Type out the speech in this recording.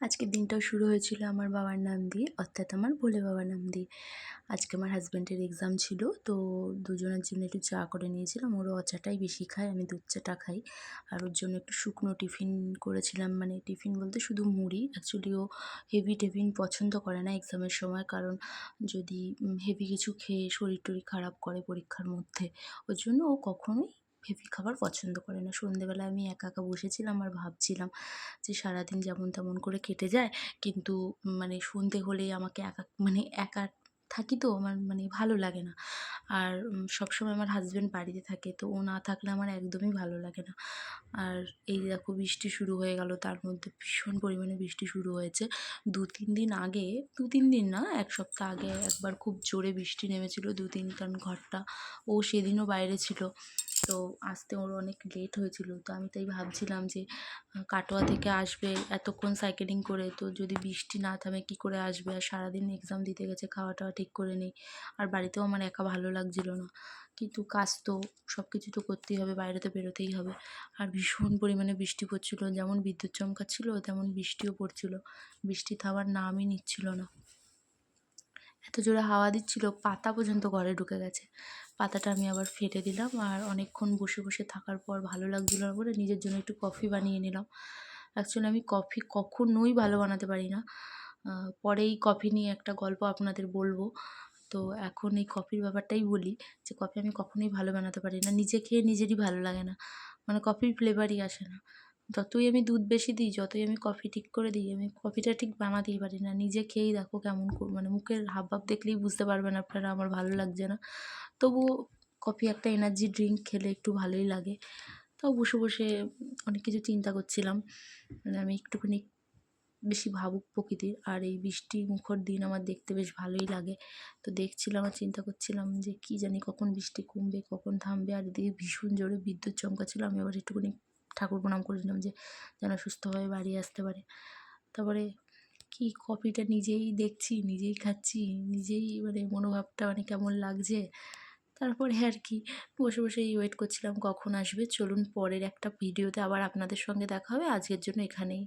আজকের দিনটাও শুরু হয়েছিল আমার বাবার নাম দিয়ে, অর্থাৎ আমার ভোলে বাবার নাম দিয়ে। আজকে আমার হাজব্যান্ডের এক্সাম ছিল, তো দুজনের জন্য একটু চা করে নিয়েছিলাম। ওরও অচাটাই বেশি খায়, আমি দুধ চাটা খাই। আর ওর জন্য একটু শুকনো টিফিন করেছিলাম মানে টিফিন বলতে শুধু মুড়ি। অ্যাকচুয়ালি ও হেভি টিফিন পছন্দ করে না এক্সামের সময়, কারণ যদি হেভি কিছু খেয়ে শরীর টরীর খারাপ করে পরীক্ষার মধ্যে, ওর জন্য ও কখনোই হেভি খাবার পছন্দ করে না। সন্ধেবেলা আমি একা একা বসেছিলাম আর ভাবছিলাম যে সারাদিন যেমন তেমন করে কেটে যায়, কিন্তু মানে সন্ধে হলেই আমাকে একা মানে একা থাকি তো আমার মানে ভালো লাগে না। আর সবসময় আমার হাজব্যান্ড বাড়িতে থাকে, তো ও না থাকলে আমার একদমই ভালো লাগে না। আর এই দেখো বৃষ্টি শুরু হয়ে গেল, তার মধ্যে ভীষণ পরিমাণে বৃষ্টি শুরু হয়েছে। দু তিন দিন আগে, দু তিন দিন না, এক সপ্তাহ আগে একবার খুব জোরে বৃষ্টি নেমেছিল দু তিন, কারণ ঘরটা, ও সেদিনও বাইরে ছিল। তো আসতে ওর অনেক লেট হয়েছিল। তো আমি তাই ভাবছিলাম যে কাটোয়া থেকে আসবে, এতক্ষণ সাইকেলিং করে, তো যদি বৃষ্টি না থামে কী করে আসবে? আর সারাদিন এক্সাম দিতে গেছে খাওয়া টাওয়া ঠিক করে নেই। আর বাড়িতেও আমার একা ভালো লাগছিল না। কিন্তু কাজ তো সব কিছু তো করতেই হবে, বাইরে তো বেরোতেই হবে। আর ভীষণ পরিমাণে বৃষ্টি পড়ছিল, যেমন বিদ্যুৎ চমকাচ্ছিল, তেমন বৃষ্টিও পড়ছিল। বৃষ্টি থামার নামই নিচ্ছিল না। এত জোরে হাওয়া দিচ্ছিল, পাতা পর্যন্ত ঘরে ঢুকে গেছে। পাতাটা আমি আবার ফেটে দিলাম আর অনেকক্ষণ বসে বসে থাকার পর ভালো লাগছিল না বলে নিজের জন্য একটু কফি বানিয়ে নিলাম। অ্যাকচুয়ালি আমি কফি কখনোই ভালো বানাতে পারি না। পরেই কফি নিয়ে একটা গল্প আপনাদের বলব। তো এখন এই কফির ব্যাপারটাই বলি যে কফি আমি কখনোই ভালো বানাতে পারি না। নিজে খেয়ে নিজেরই ভালো লাগে না। মানে কফির ফ্লেভারই আসে না। যতই আমি দুধ বেশি দিই, যতই আমি কফি ঠিক করে দিই, আমি কফিটা ঠিক বানাতেই পারি না। নিজে খেয়েই দেখো কেমন মানে মুখের হাবভাব দেখলেই বুঝতে পারবেন আপনারা, আমার ভালো লাগছে না। তবুও কফি একটা এনার্জি ড্রিঙ্ক খেলে একটু ভালোই লাগে। তাও বসে বসে অনেক কিছু চিন্তা করছিলাম। মানে আমি একটুখানি বেশি ভাবুক প্রকৃতির, আর এই বৃষ্টি মুখর দিন আমার দেখতে বেশ ভালোই লাগে। তো দেখছিলাম আর চিন্তা করছিলাম যে কি জানি কখন বৃষ্টি কমবে, কখন থামবে, আর এদিকে ভীষণ জোরে বিদ্যুৎ চমকাচ্ছিলো, আমি আবার একটুখানি ঠাকুর প্রণাম করেছিলাম যে যেন সুস্থভাবে বাড়ি আসতে পারে। তারপরে কি কফিটা নিজেই দেখছি, নিজেই খাচ্ছি, নিজেই মানে মনোভাবটা মানে কেমন লাগছে। তারপরে আর কি, বসে বসেই ওয়েট করছিলাম কখন আসবে। চলুন পরের একটা ভিডিওতে আবার আপনাদের সঙ্গে দেখা হবে। আজকের জন্য এখানেই।